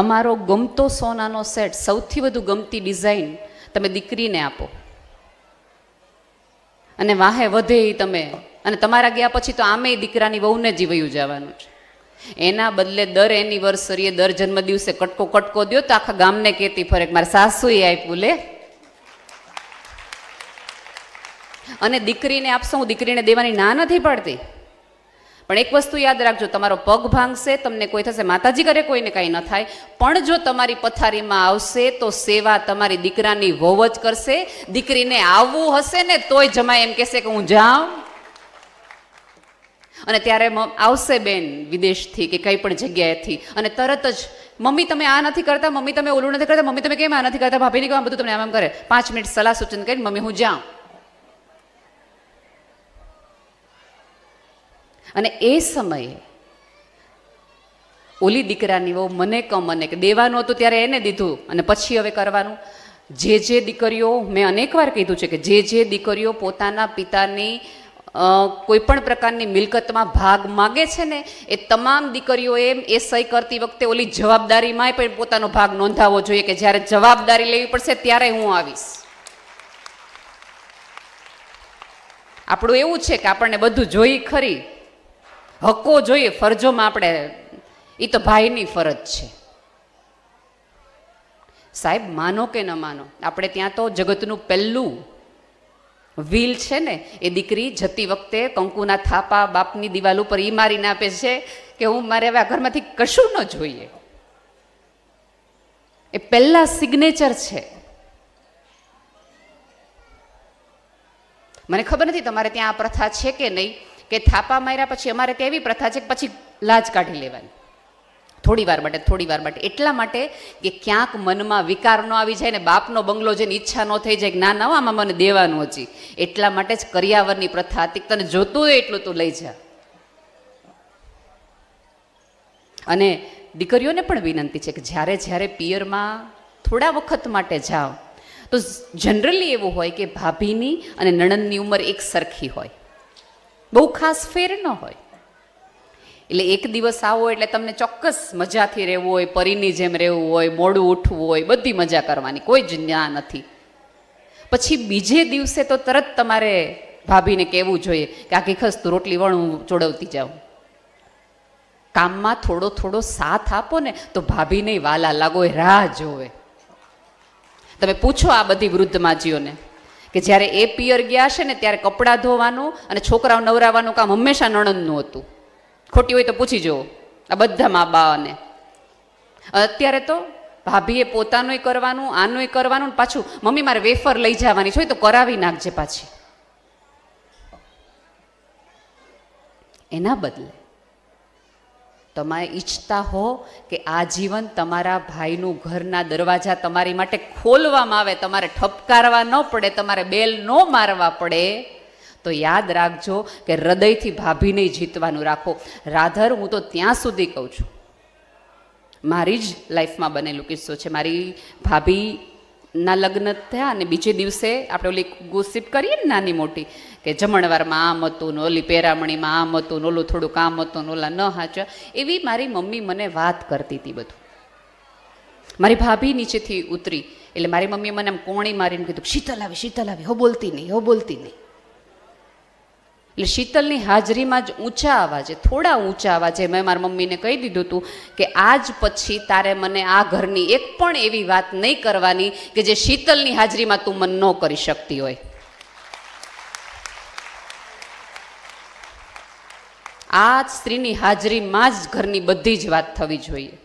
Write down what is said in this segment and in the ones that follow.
તમારો ગમતો સોનાનો સેટ, સૌથી વધુ ગમતી ડિઝાઇન તમે દીકરીને આપો. અને વાહે વધે તમે. અને તમારા ગયા પછી તો આમે દીકરાની વહુને જીવયું જવાનું છે. એના બદલે દર એનિવર્સરીએ દર જન્મદિવસે કટકો કટકો દ્યો તો આખા ગામને કહેતી ફરે કે મારા સાસુએ આપ્યું લે. અને દીકરીને આપશો, હું દીકરીને દેવાની ના નથી પાડતી. પણ એક વસ્તુ યાદ રાખજો, તમારો પગ ભાંગશે, તમને કોઈ થશે, માતાજી કરે કોઈને કાંઈ ન થાય, પણ જો તમારી પથારીમાં આવશે, તો સેવા તમારી દીકરાની વહુ જ કરશે. દીકરીને આવવું હશે ને, તોય જમાય એમ કહેશે કે હું જાઉં. અને ત્યારે આવશે બેન વિદેશથી કે કંઈ પણ જગ્યાએથી. અને તરત જ, મમ્મી, તમે આ નથી કરતા? મમ્મી, તમે ઓલું નથી કરતા? મમ્મી, તમે કેમ આ નથી કરતા? ભાભીને કેમ બધું આમ આમ કરે? પાંચ મિનિટ સલાહ સૂચન કરીને, મમ્મી, હું જાઉં. અને એ સમયે ઓલી દીકરાની વહુ મને કમ મને કે દેવાનું હતું ત્યારે એને દીધું અને પછી હવે કરવાનું. જે જે દીકરીઓ, મેં અનેકવાર કીધું છે કે જે જે દીકરીઓ પોતાના પિતાની કોઈ પણ પ્રકારની મિલકતમાં ભાગ માગે છે ને, એ તમામ દીકરીઓએ એ સહી કરતી વખતે ઓલી જવાબદારીમાંય પણ પોતાનો ભાગ નોંધાવવો જોઈએ કે જ્યારે જવાબદારી લેવી પડશે ત્યારે હું આવીશ. આપણું એવું છે કે આપણને બધું જોઈ ખરી હક્કો જોઈએ, ફરજોમાં આપણે એ તો ભાઈની ફરજ છે. સાહેબ, માનો કે ન માનો, આપણે ત્યાં તો જગતનું પહેલું વ્હીલ છે ને, એ દીકરી જતી વખતે કંકુના થાપા બાપની દિવાલ ઉપર એ મારીને આપે છે કે હું મારે હવે આ ઘરમાંથી કશું ન જોઈએ. એ પહેલા સિગ્નેચર છે. મને ખબર નથી તમારે ત્યાં આ પ્રથા છે કે નહીં? કે થાપા માર્યા પછી અમારે ત્યાં એવી પ્રથા છે કે પછી લાજ કાઢી લેવાની. થોડી વાર માટે થોડી વાર માટે. એટલા માટે કે ક્યાંક મનમાં વિકાર ન આવી જાય ને બાપનો બંગલો જેની ઈચ્છા ન થઈ જાય કે ના ના, આમાં મને દેવાનું હજી. એટલા માટે જ કરિયાવરની પ્રથા હતી તને જોતું હોય એટલું તું લઈ જા. અને દીકરીઓને પણ વિનંતી છે કે જ્યારે જ્યારે પિયરમાં થોડા વખત માટે જાઓ, તો જનરલી એવું હોય કે ભાભીની અને નણંદની ઉંમર એક સરખી હોય. બહુ ખાસ ફેર ન હોય. એટલે એક દિવસ આવો એટલે તમને ચોક્કસ મજાથી રહેવું હોય, પરીની જેમ રહેવું હોય, મોડું ઉઠવું હોય, બધી મજા કરવાની, કોઈ જ ના નથી. પછી બીજે દિવસે તો તરત તમારે ભાભીને કહેવું જોઈએ કે આખી ખસ તું રોટલી વણ હું ચોડવતી જાઉં કામમાં થોડો થોડો સાથ આપો ને તો ભાભીને વાલા લાગો રાહ જોવે. તમે પૂછો આ બધી વૃદ્ધ માજીઓને. કે જ્યારે એ પિયર ગયા છે ને ત્યારે કપડાં ધોવાનું અને છોકરાઓ નવરાવાનું કામ હંમેશા નણંદનું હતું. ખોટી હોય તો પૂછી જુઓ. આ બધા મા બાને. અત્યારે તો ભાભીએ પોતાનુંય કરવાનું, આનુંય કરવાનું પાછું મમ્મી મારે વેફર લઈ જવાની છે તો કરાવી નાખજે પાછી. એના બદલે તમે ઈચ્છતા હો કે આ જીવન તમારા ભાઈનું ઘરના દરવાજા તમારી માટે ખોલવામાં આવે, તમારે ઠપકારવા ન પડે, તમારે બેલ ન મારવા પડે, તો યાદ રાખજો કે હૃદયથી ભાભીને જીતવાનું રાખો. રાધર, હું તો ત્યાં સુધી કહું છું. મારી જ લાઈફમાં બનેલું કિસ્સો છે. મારી ભાભીના લગ્ન થયા અને બીજે દિવસે આપણે ઓલી ગુસીપ કરીએ ને નાની મોટી, કે જમણવારમાં આમ હતું ને ઓલી પેરામણીમાં આમ હતું ને ઓલું થોડુંક આમ હતું ને ઓલા ન હાચા, એવી મારી મમ્મી મને વાત કરતી હતી બધું. મારી ભાભી નીચેથી ઉતરી, એટલે મારી મમ્મીએ મને આમ કોણી મારીને કીધું શીતલ આવી શીતલ આવી, હો બોલતી નહીં, હો બોલતી નહીં. એટલે શીતલની હાજરીમાં જ ઊંચા અવાજે, થોડા ઊંચા અવાજે મેં મારા મમ્મીને કહી દીધું હતું કે આજ પછી તારે મને આ ઘરની એક પણ એવી વાત નહીં કરવાની કે જે શીતલની હાજરીમાં તું મન ન કરી શકતી હોય. આ સ્ત્રીની હાજરીમાં જ ઘરની બધી જ વાત થવી જોઈએ.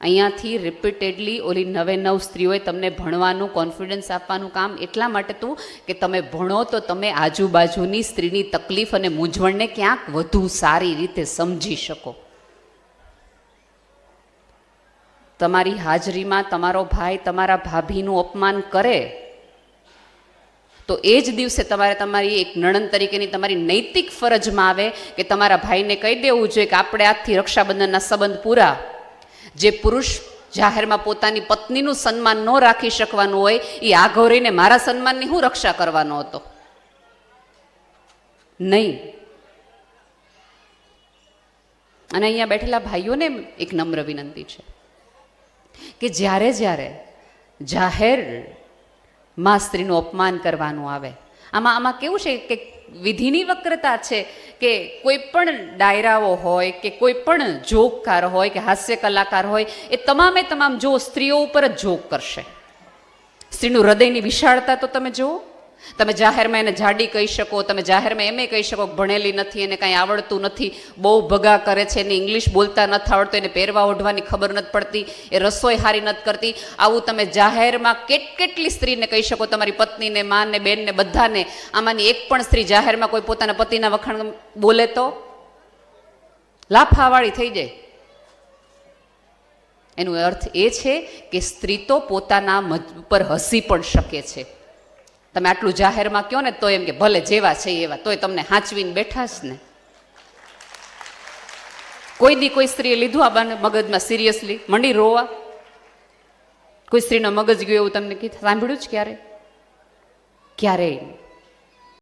અહીંયાથી રિપીટેડલી ઓલી નવે નવ સ્ત્રીઓએ તમને ભણવાનું કોન્ફિડન્સ આપવાનું કામ એટલા માટે તું કે તમે ભણો તો તમે આજુબાજુની સ્ત્રીની તકલીફ અને મૂંઝવણને ક્યાંક વધુ સારી રીતે સમજી શકો. તમારી હાજરીમાં તમારો ભાઈ તમારા ભાભીનું અપમાન કરે, તો એ જ દિવસે તમારે તમારી એક નણંદ તરીકેની તમારી નૈતિક ફરજમાં આવે કે તમારા ભાઈને કહી દેવું જોઈએ કે આપણે આજથી રક્ષાબંધનના સંબંધ પૂરા. જે પુરુષ જાહેરમાં પોતાની પત્નીનું સન્માન ન રાખી શકવાનું હોય, એ આગો રહીને મારા સન્માનની હું રક્ષા કરવાનો હતો? નહીં. અને અહીંયા બેઠેલા ભાઈઓને એક નમ્ર વિનંતી છે કે જ્યારે જ્યારે જાહેરમાં સ્ત્રીનું અપમાન કરવાનું આવે, આમાં આમાં કેવું છે કે વિધિની વક્રતા છે કે કોઈ પણ ડાયરાઓ હોય કે કોઈ પણ જોકકાર હોય કે હાસ્ય કલાકાર હોય, એ તમામે તમામ જો સ્ત્રીઓ ઉપર જ જોક કરશે. સ્ત્રીનું હૃદયની વિશાળતા તો તમે જુઓ તમે જાહેરમાં એને જાડી કહી શકો, તમે જાહેરમાં એમ કહી શકો ભણેલી નથી, એને કાંઈ આવડતું નથી, બહુ ભગા કરે છે, એને ઇંગ્લિશ બોલતા નથી આવડતું, એને પહેરવા ઓઢવાની ખબર નથી પડતી, એ રસોઈ હારી નથી કરતી. આવું તમે જાહેરમાં કેટ કેટલી સ્ત્રીને કહી શકો, તમારી પત્નીને, માને, બેનને, બધાને. આમાંની એક પણ સ્ત્રી જાહેરમાં કોઈ પોતાના પતિના વખાણ બોલે તો? લાફાવાળી થઈ જાય. એનો અર્થ એ છે કે સ્ત્રી તો પોતાના મજ પર હસી પણ શકે છે. તમે આટલું જાહેરમાં કહો ને તો એમ કે ભલે જેવા છે એવા, તોય તમને હાંચવીને બેઠા જ ને. કોઈ દી કોઈ સ્ત્રીએ લીધું આ બાને મગજમાં સિરિયસલી મંડી રોવા? કોઈ સ્ત્રીનો મગજ ગયો એવું તમને કીધું? સાંભળ્યું જ ક્યારે? ક્યારેય.